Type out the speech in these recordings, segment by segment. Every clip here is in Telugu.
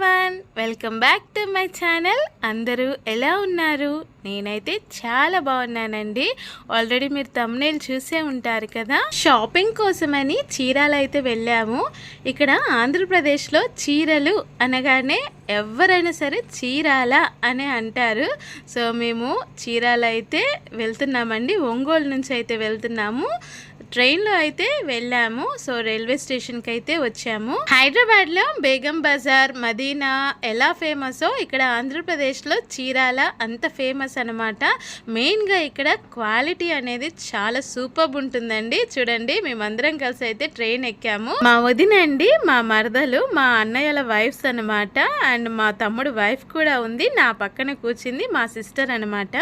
Everyone welcome back to my channel అందరూ ఎలా ఉన్నారు? నేనైతే చాలా బాగున్నానండి. ఆల్రెడీ మీరు తమ్నేల్ చూసే ఉంటారు కదా? షాపింగ్ కోసమని చీరాలు అయితే వెళ్ళాము. ఇక్కడ ఆంధ్రప్రదేశ్లో చీరలు అనగానే ఎవరైనా సరే చీరాల అని అంటారు. సో మేము చీరాల అయితే వెళ్తున్నామండి. ఒంగోలు నుంచి అయితే వెళ్తున్నాము. ట్రైన్లో అయితే వెళ్ళాము. సో రైల్వే స్టేషన్కి అయితే వచ్చాము. హైదరాబాద్లో బేగం బజార్ మదీనా ఎలా ఫేమసో ఇక్కడ ఆంధ్రప్రదేశ్లో చీరాల అంత ఫేమస్ అనమాట మెయిన్గా ఇక్కడ క్వాలిటీ అనేది చాలా సూపర్ ఉంటుందండి. చూడండి మేమందరం కలిసి అయితే ట్రైన్ ఎక్కాము. మా వదిన అండి మా మరదలు మా అన్నయ్యల వైఫ్స్ అనమాట అండ్ మా తమ్ముడు వైఫ్ కూడా ఉంది. నా పక్కన కూర్చుంది మా సిస్టర్ అనమాట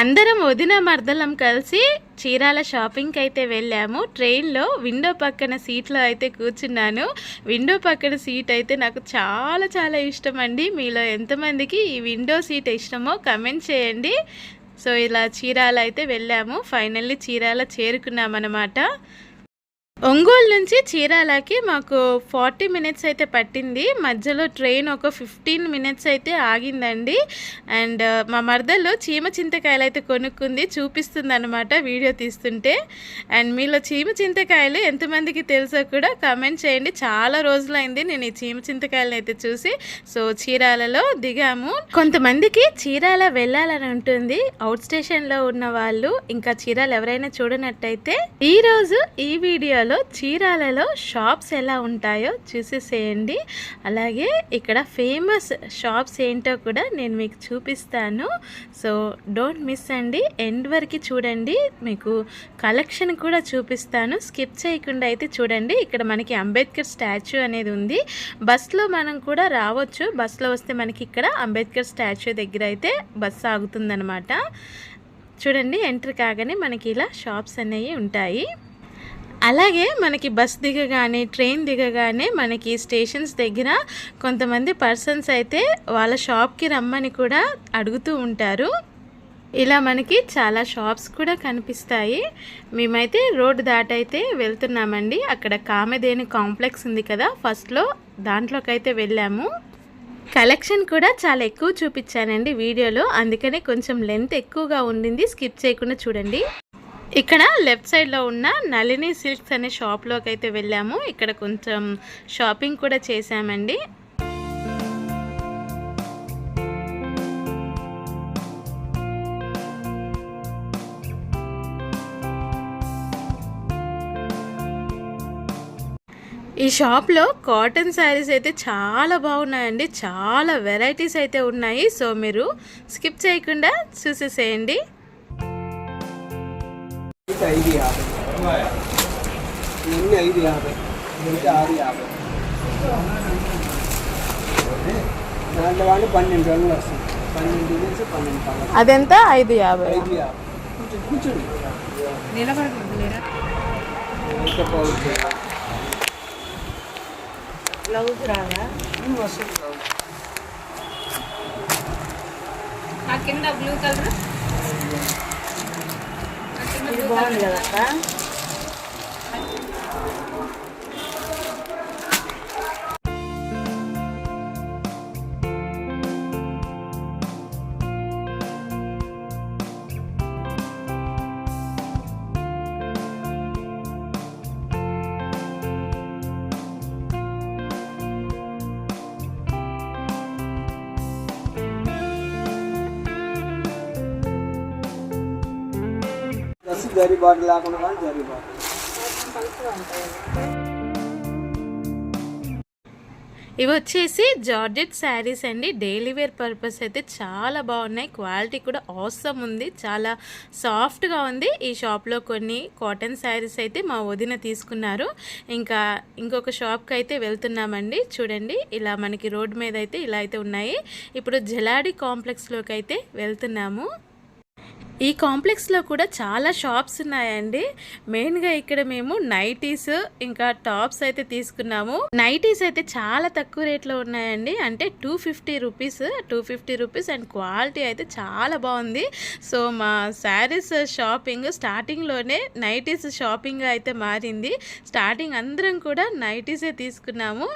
అందరం వదిన మర్దలం కలిసి చీరాల షాపింగ్కి అయితే వెళ్ళాము. ట్రైన్లో విండో పక్కన సీట్లో అయితే కూర్చున్నాను. విండో పక్కన సీట్ అయితే నాకు చాలా చాలా ఇష్టం అండి మీలో ఎంతమందికి ఈ విండో సీట్ ఇష్టమో కమెంట్ చేయండి. సో ఇలా చీరాల అయితే వెళ్ళాము. ఫైనల్లీ చీరాల చేరుకున్నామన్నమాట. ఒంగోలు నుంచి చీరాలకి మాకు ఫార్టీ మినిట్స్ అయితే పట్టింది. మధ్యలో ట్రైన్ ఒక ఫిఫ్టీన్ మినిట్స్ అయితే ఆగిందండి. అండ్ మా మరదల్లో చీమ చింతకాయలు అయితే కొనుక్కుంది చూపిస్తుంది అనమాట వీడియో తీస్తుంటే. అండ్ మీలో చీమ చింతకాయలు ఎంతమందికి తెలుసో కూడా కామెంట్ చేయండి. చాలా రోజులైంది నేను ఈ చీమ చింతకాయలను అయితే చూసి. సో చీరాలలో దిగాము. కొంతమందికి చీరాల వెళ్ళాలని ఉంటుంది. అవుట్ స్టేషన్లో ఉన్న వాళ్ళు ఇంకా చీరాలు ఎవరైనా చూడనట్టయితే ఈరోజు ఈ వీడియోలో చీరాలలో షాప్స్ ఎలా ఉంటాయో చూసేసేయండి. అలాగే ఇక్కడ ఫేమస్ షాప్స్ ఏంటో కూడా నేను మీకు చూపిస్తాను. సో డోంట్ మిస్ అండి. ఎండ్ వరకు చూడండి. మీకు కలెక్షన్ కూడా చూపిస్తాను. స్కిప్ చేయకుండా అయితే చూడండి. ఇక్కడ మనకి అంబేద్కర్ స్టాచ్యూ అనేది ఉంది. బస్లో మనం కూడా రావచ్చు. బస్లో వస్తే మనకి ఇక్కడ అంబేద్కర్ స్టాచ్యూ దగ్గర అయితే బస్సు ఆగుతుందనమాట చూడండి. ఎంటర్ కాగానే మనకి ఇలా షాప్స్ అనేవి ఉంటాయి. అలాగే మనకి బస్ దిగగానే ట్రైన్ దిగగానే మనకి స్టేషన్స్ దగ్గర కొంతమంది పర్సన్స్ అయితే వాళ్ళ షాప్కి రమ్మని కూడా అడుగుతూ ఉంటారు. ఇలా మనకి చాలా షాప్స్ కూడా కనిపిస్తాయి. మేమైతే రోడ్డు దాటైతే వెళ్తున్నామండి. అక్కడ కామెదేని కాంప్లెక్స్ ఉంది కదా ఫస్ట్లో దాంట్లోకైతే వెళ్ళాము. కలెక్షన్ కూడా చాలా ఎక్కువ చూపించానండి వీడియోలో. అందుకనే కొంచెం లెంత్ ఎక్కువగా ఉండింది. స్కిప్ చేయకుండా చూడండి. ఇక్కడ లెఫ్ట్ సైడ్లో ఉన్న నళిని సిల్క్స్ అనే షాప్లోకి అయితే వెళ్ళాము. ఇక్కడ కొంచెం షాపింగ్ కూడా చేశామండి. ఈ షాప్లో కాటన్ శారీస్ అయితే చాలా బాగున్నాయండి. చాలా వెరైటీస్ అయితే ఉన్నాయి. సో మీరు స్కిప్ చేయకుండా చూసేసేయండి. ఇది ఐదు యాభై ఇవన్నీ ఐదు యాభై ఇదైతే ఆరు యాభై దాంట్లో వాళ్ళు పన్నెండు రంగులు వస్తుంది పన్నెండు నుంచి పన్నెండు కలర్ అదెంత ఐదు యాభై ఐదు యాభై కొంచెం కూర్చోండి ఇంకా బాగుంటుంది బ్లౌజ్ రాదా ఉమ్, వస్తుంది బాగుంది. ఆ కింద బ్లూ కలర్ ఇది బాగుంది కదా అక్క డ్రెస్ జరీ బాటిల్ లేకుండా కానీ జరీ బాటిల్. ఇవి వచ్చేసి జార్జెట్ శారీస్ అండి. డైలీ వేర్ పర్పస్ అయితే చాలా బాగున్నాయి. క్వాలిటీ కూడా అవసరం ఉంది. చాలా సాఫ్ట్గా ఉంది. ఈ షాప్లో కొన్ని కాటన్ శారీస్ అయితే మా వదిన తీసుకున్నారు. ఇంకా ఇంకొక షాప్కి అయితే వెళ్తున్నామండి. చూడండి ఇలా మనకి రోడ్ మీద అయితే ఇలా అయితే ఉన్నాయి. ఇప్పుడు జలాడి కాంప్లెక్స్లోకి అయితే వెళ్తున్నాము. ఈ కాంప్లెక్స్లో కూడా చాలా షాప్స్ ఉన్నాయండి. మెయిన్గా ఇక్కడ మేము నైటీస్ ఇంకా టాప్స్ అయితే తీసుకున్నాము. నైటీస్ అయితే చాలా తక్కువ రేట్లో ఉన్నాయండి. అంటే two fifty rupees two fifty rupees and quality అయితే చాలా బాగుంది. సో మా శారీస్ షాపింగ్ స్టార్టింగ్లోనే నైటీస్ షాపింగ్ అయితే మారింది. స్టార్టింగ్ అందరం కూడా నైటీసే తీసుకున్నాము.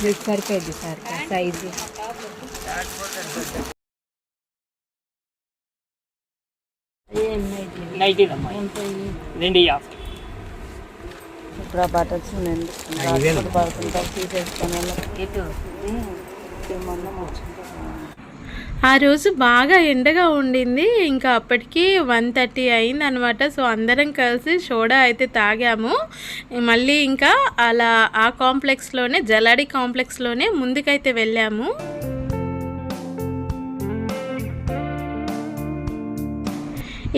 మీకు సరిపోయింది సార్ సైజు నైటీలు అమ్మా రెండు యాభై ఇప్పుడు ఆ బటన్స్ ఉండండి పడుతుంటాం తీసేసుకొని ఎటు మొన్న ఆ రోజు బాగా ఎండగా ఉండింది. ఇంకా అప్పటికి వన్ థర్టీ అయింది అనమాట సో అందరం కలిసి సోడా అయితే తాగాము. మళ్ళీ ఇంకా అలా ఆ కాంప్లెక్స్లోనే జలాడి కాంప్లెక్స్లోనే ముందుకైతే వెళ్ళాము.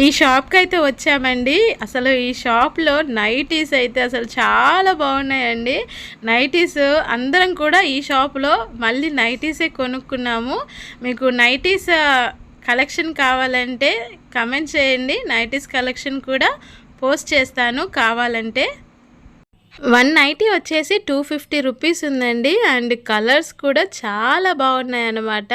ఈ షాప్కి అయితే వచ్చామండి. అసలు ఈ షాప్లో నైటీస్ అయితే అసలు చాలా బాగున్నాయండి. నైటీస్ అందరం కూడా ఈ షాప్లో మళ్ళీ నైటీసే కొనుక్కున్నాము. మీకు నైటీస్ కలెక్షన్ కావాలంటే కమెంట్ చేయండి. నైటీస్ కలెక్షన్ కూడా పోస్ట్ చేస్తాను కావాలంటే. వన్ నైటీ వచ్చేసి టూ ఫిఫ్టీ రూపీస్ ఉందండి. అండ్ కలర్స్ కూడా చాలా బాగున్నాయి అన్నమాట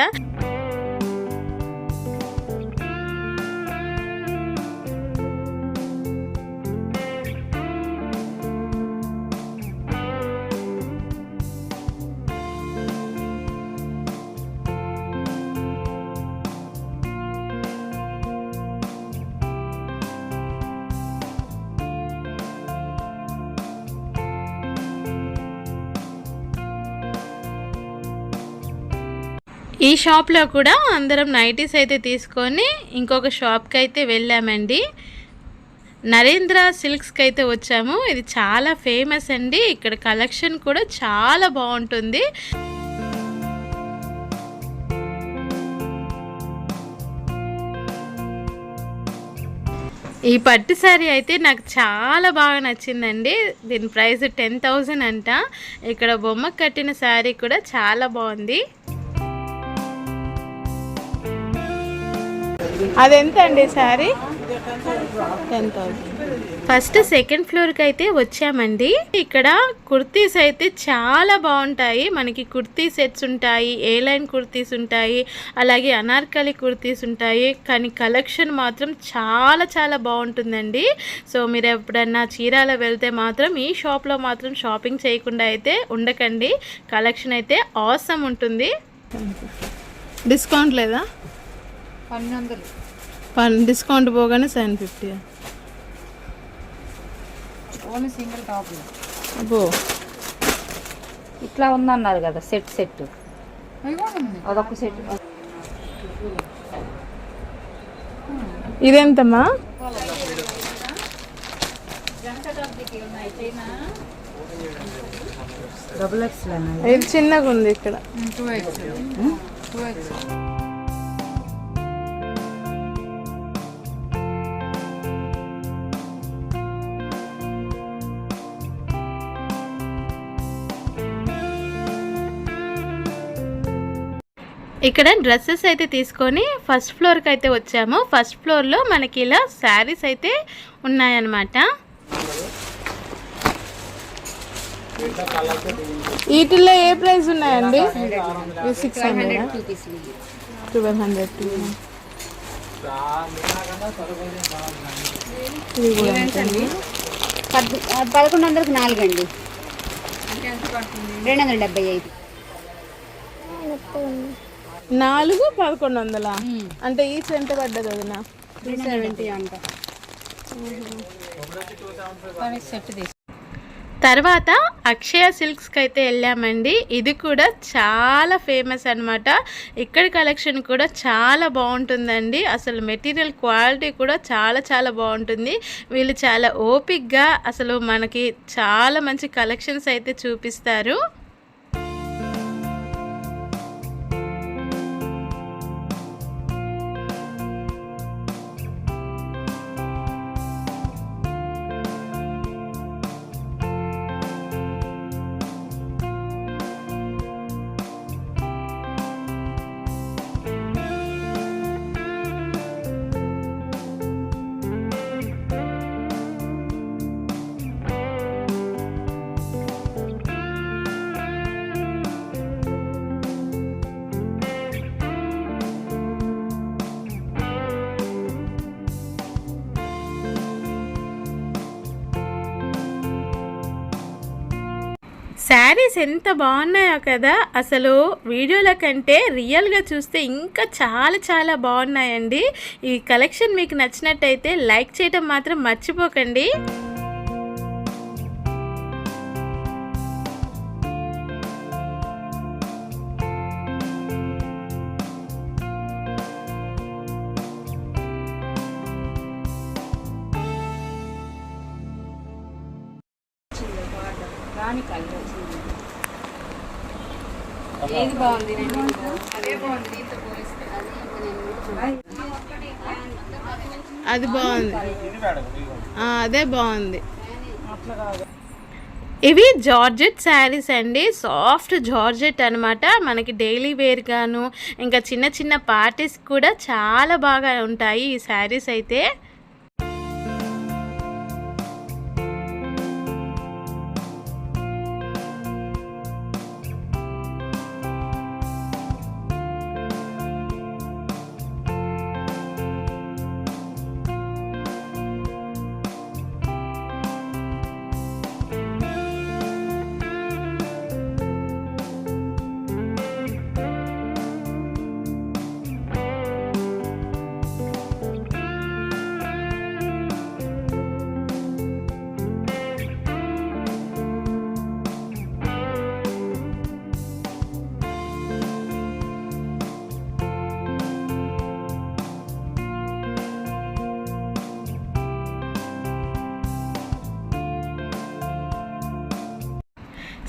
ఈ షాప్లో కూడా అందరం నైటీస్ అయితే తీసుకొని ఇంకొక షాప్కి అయితే వెళ్ళామండి. నరేంద్ర సిల్క్స్కి అయితే వచ్చాము. ఇది చాలా ఫేమస్ అండి. ఇక్కడ కలెక్షన్ కూడా చాలా బాగుంటుంది. ఈ పట్టు శారీ అయితే నాకు చాలా బాగా నచ్చిందండి. దీని ప్రైస్ టెన్ థౌజండ్ అంట. ఇక్కడ బొమ్మ కట్టిన శారీ కూడా చాలా బాగుంది. అది ఎంత అండి saree? Ten thousand. First second ఫ్లోర్కి అయితే వచ్చామండి. ఇక్కడ కుర్తీస్ అయితే చాలా బాగుంటాయి. మనకి కుర్తీ సెట్స్ ఉంటాయి ఏ లైన్ కుర్తీస్ ఉంటాయి అలాగే అనార్కలి కుర్తీస్ ఉంటాయి. కానీ కలెక్షన్ మాత్రం చాలా చాలా బాగుంటుందండి. సో మీరు ఎప్పుడన్నా చీరాల వెళ్తే మాత్రం ఈ షాప్లో మాత్రం షాపింగ్ చేయకుండా అయితే ఉండకండి. కలెక్షన్ అయితే ఆసమ్ ఉంటుంది. డిస్కౌంట్ లేదా? పన్నెండు డిస్కౌంట్ పోగానే seven fifty. Only single top అబ్బో. ఇట్లా ఉందన్నారు కదా సెట్ సెట్. అదొక సెట్. ఇదెంతమ్మా? డబుల్ ఎక్స్ ఇది చిన్నగా ఉంది ఇక్కడ. Two X. Two X. ఇక్కడ డ్రెస్సెస్ అయితే తీసుకొని ఫస్ట్ ఫ్లోర్కి అయితే వచ్చాము. ఫస్ట్ ఫ్లోర్లో మనకి ఇలా శారీస్ అయితే ఉన్నాయన్నమాట. వీటిల్లో ఏ ప్రైస్ ఉన్నాయండి? సిక్స్ హండ్రెడ్ ట్వెల్వ్ హండ్రెడ్ పదకొండు వందలకు నాలుగు అండి. రెండు వందల డెబ్బై ఐదు. నాలుగు పదకొండు వందల? అంటే ఈచ్ ఎంత పడ్డది వదిన? త్రీ సెవెంటీ అంట. సెట్ తీసి తర్వాత అక్షయ సిల్క్స్కి అయితే వెళ్ళామండి. ఇది కూడా చాలా ఫేమస్ అన్నమాట. ఇక్కడ కలెక్షన్ కూడా చాలా బాగుంటుందండి. అసలు మెటీరియల్ క్వాలిటీ కూడా చాలా చాలా బాగుంటుంది. వీళ్ళు చాలా ఓపిక్గా అసలు మనకి చాలా మంచి కలెక్షన్స్ అయితే చూపిస్తారు. శారీస్ ఎంత బాగున్నాయో కదా? అసలు వీడియోల కంటే రియల్గా చూస్తే ఇంకా చాలా చాలా బాగున్నాయండి. ఈ కలెక్షన్ మీకు నచ్చినట్టయితే లైక్ చేయడం మాత్రం మర్చిపోకండి. ఏది బాగుంది అదే బాగుంది అది బాగుంది. ఆ, అదే బాగుంది. ఇవి జార్జెట్ శారీస్ అండి. సాఫ్ట్ జార్జెట్ అన్నమాట. మనకి డైలీ వేర్ గాను ఇంకా చిన్న చిన్న పార్టీస్ కూడా చాలా బాగా ఉంటాయి ఈ శారీస్ అయితే.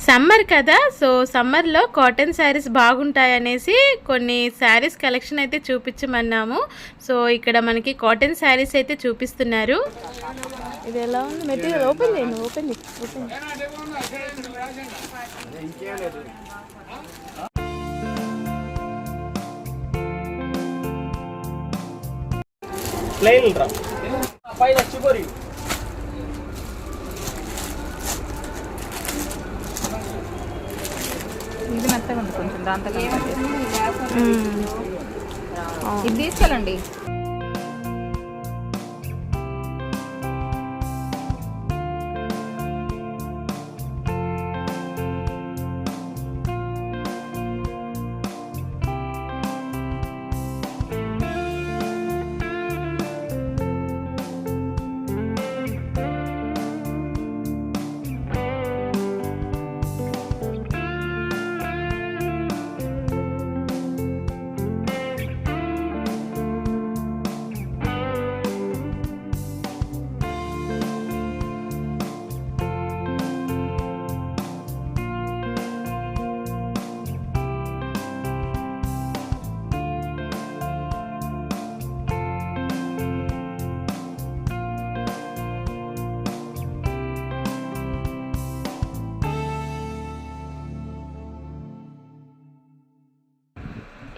సమ్మర్ కదా సో సమ్మర్లో కాటన్ శారీస్ బాగుంటాయి అనేసి కొన్ని శారీస్ కలెక్షన్ అయితే చూపించమన్నాము. సో ఇక్కడ మనకి కాటన్ శారీస్ అయితే చూపిస్తున్నారు. ఇది ఎలా ఉంది? మెటీరియల్ ఓపెన్ చేయండి ఓపెన్ ఓపెన్ ప్లెయిన్ రా పైన చివరి. ఇది మెత్తగా ఉంది కొంచెం దాంతో ఇది తీసుకెళ్ళండి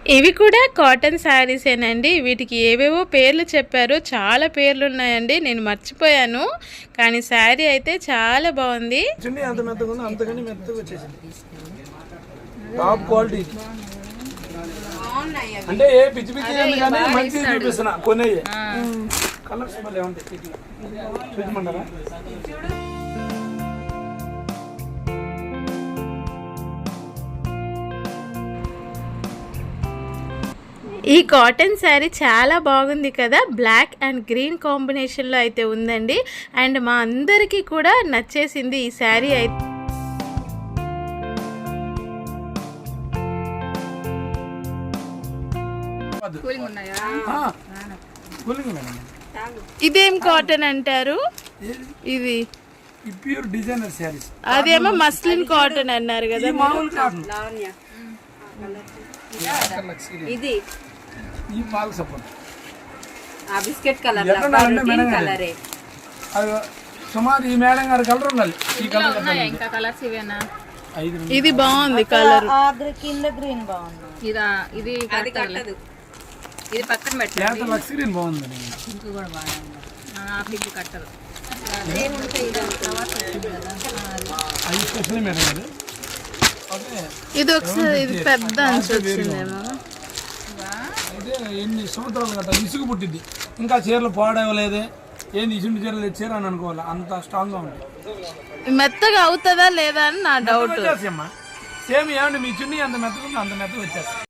ఇవి కూడా కాటన్ శారీసేనండి వీటికి ఏవేవో పేర్లు చెప్పారు చాలా పేర్లు ఉన్నాయండి. నేను మర్చిపోయాను. కానీ శారీ అయితే చాలా బాగుంది. అంటే ఏ పిచ్చి పిచ్చి చూపిస్తున్నా. కలర్స్ మళ్ళీ ఈ కాటన్ శారీ చాలా బాగుంది కదా. బ్లాక్ అండ్ గ్రీన్ కాంబినేషన్లో అయితే ఉందండి. అండ్ మా అందరికీ కూడా నచ్చేసింది ఈ శారీ అయితే ఇదేం కాటన్ అంటారు? ఇది ప్యూర్ డిజైనర్ శారీస్. అదేమో మస్లిన్ కాటన్ అన్నారు కదా ఇది ఆ బిస్కెట్ కలర్? కలరే. అది సుమారు ఈ మేడం గారి కలర్ ఉండాలి. ఈ కలర్ ఉన్నాయా ఇంకా కలర్స్ ఇవేనా? ఐదు ఇది బాగుంది కలర్. కింద గ్రీన్ బాగుంది. ఇదా ఇది అది కట్టదు. ఇది పక్కన పెట్టండి. లేత లక్సరీ బాగుంది కూడా బాగానే ఉంది ఆ పింక్ కట్టరు. అది స్పెషల్ మేడం గారు ఓకే ఇది ఒకసారి ఇది పెద్ద అంచు వచ్చిందేమో ఎన్ని సంవత్సరాలు గట్ట ఇసుగు పుట్టింది. ఇంకా చీరలు పాడవలేదే. ఏంది ఇసుంటి చీరలు తెచ్చారు అని అనుకోవాలి? అంత స్ట్రాంగ్గా ఉంది. మెత్తగా అవుతుందా లేదా అని నా డౌట్ సేమ్ ఏమండి మీ చున్నీ అంత మెత్తగా అంత మెత్తగా వచ్చేస్తాయి.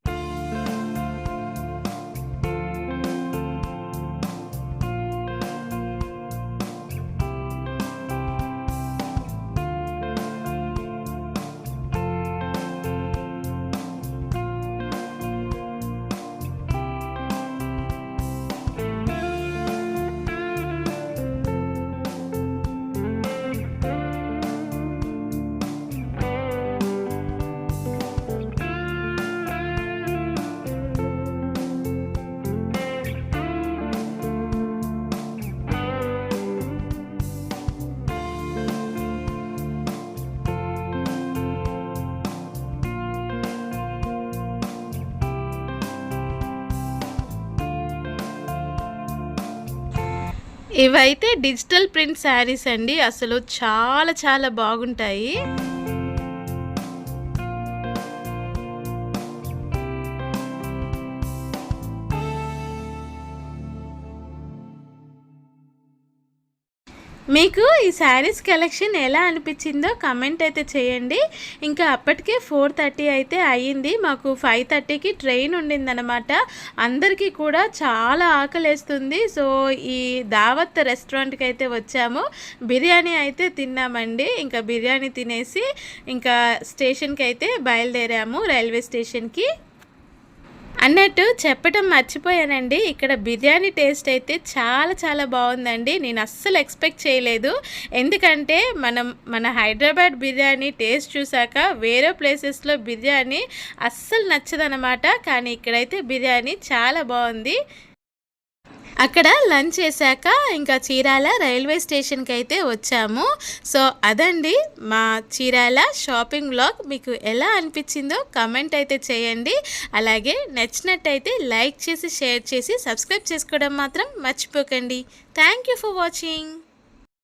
ఇవైతే డిజిటల్ ప్రింట్ శారీస్ అండి. అసలు చాలా చాలా బాగుంటాయి. మీకు ఈ శారీస్ కలెక్షన్ ఎలా అనిపించిందో కమెంట్ అయితే చేయండి. ఇంకా అప్పటికే ఫోర్ థర్టీ అయితే అయ్యింది. మాకు ఫైవ్ థర్టీకి ట్రైన్ ఉండిందనమాట అందరికీ కూడా చాలా ఆకలేస్తుంది. సో ఈ దావత్ రెస్టారెంట్కి అయితే వచ్చాము. బిర్యానీ అయితే తిన్నామండి. ఇంకా బిర్యానీ తినేసి ఇంకా స్టేషన్కి అయితే బయలుదేరాము రైల్వే స్టేషన్కి అన్నట్టు చెప్పటం మర్చిపోయానండి. ఇక్కడ బిర్యానీ టేస్ట్ అయితే చాలా చాలా బాగుందండి. నేను అస్సలు ఎక్స్పెక్ట్ చేయలేదు. ఎందుకంటే మనం మన హైదరాబాద్ బిర్యానీ టేస్ట్ చూసాక వేరే ప్లేసెస్లో బిర్యానీ అస్సలు నచ్చదనమాట కానీ ఇక్కడైతే బిర్యానీ చాలా బాగుంది. అక్కడ లంచ్ చేశాక ఇంకా చీరాల రైల్వే స్టేషన్కి అయితే వచ్చాము. సో అదండి మా చీరాల షాపింగ్ బ్లాగ్. మీకు ఎలా అనిపించిందో కమెంట్ అయితే చేయండి. అలాగే నచ్చినట్టయితే లైక్ చేసి షేర్ చేసి సబ్స్క్రైబ్ చేసుకోవడం మాత్రం మర్చిపోకండి. Thank you for watching.